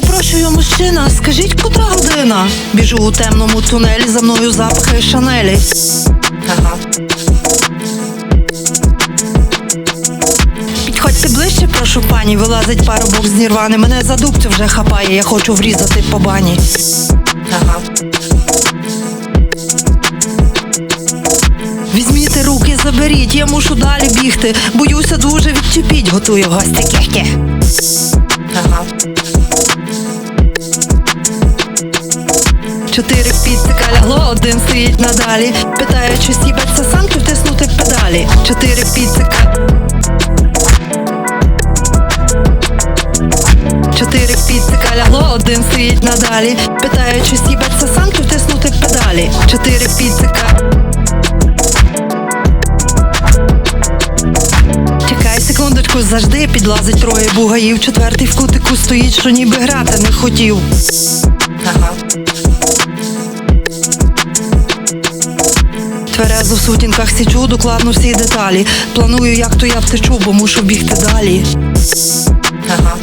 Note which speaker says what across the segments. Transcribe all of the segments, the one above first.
Speaker 1: Перепрошую, мужчина, скажіть, котра година? Біжу у темному тунелі, за мною запахи шанелі. Ага. Підходьте ближче, прошу пані, вилазить парубок з нірвани. Мене за дубцю вже хапає, я хочу врізати по бані. Ага. Візьміть руки, заберіть, я мушу далі бігти. Боюся дуже відчепіть, готую гості кехе. Ага. Чотири піцика лягло, один стоїть надалі. Питає, чи сібаться сам, чи втиснути педалі. Чотири піцика. Чотири піцика лягло, один стоїть надалі. Питає, чи сібаться сам, чи втиснути педалі. Чотири піцика. Секундочку, завжди підлазить троє бугаїв. Четвертий в кутику стоїть, що ніби грати не хотів. Ага. Тверезо в сутінках січу, докладно всі деталі. Планую, як то я втечу, бо мушу бігти далі. Ага.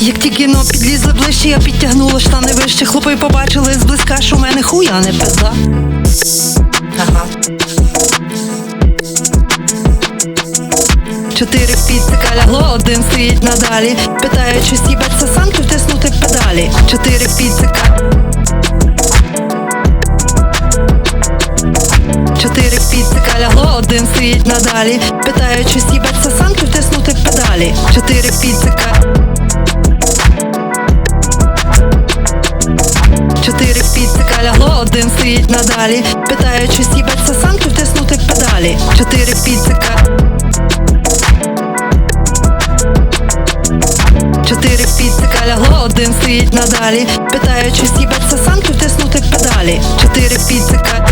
Speaker 1: Як тільки но підлізли ближче, я підтягнула штани вище. Хлопи побачили зблизька, що в мене хуя, не пизда. Ага. Чотири піцика лягло, один стоїть надалі. Питає, чи сібаться сам, чи втиснути педалі. Чотири піцика. Піцика лягло, один стоїть надалі. Питає, чи сібаться сам, чи втиснути педалі. Чотири піцика. Чотири піцика лягло, один стоїть надалі. Питає, чи сібаться сам, чи втиснути педалі. Чотири піцика. Чотири піцика лягло, один стоїть надалі. Питає, чи сібаться сам, чи втиснути педалі. Чотири піцика.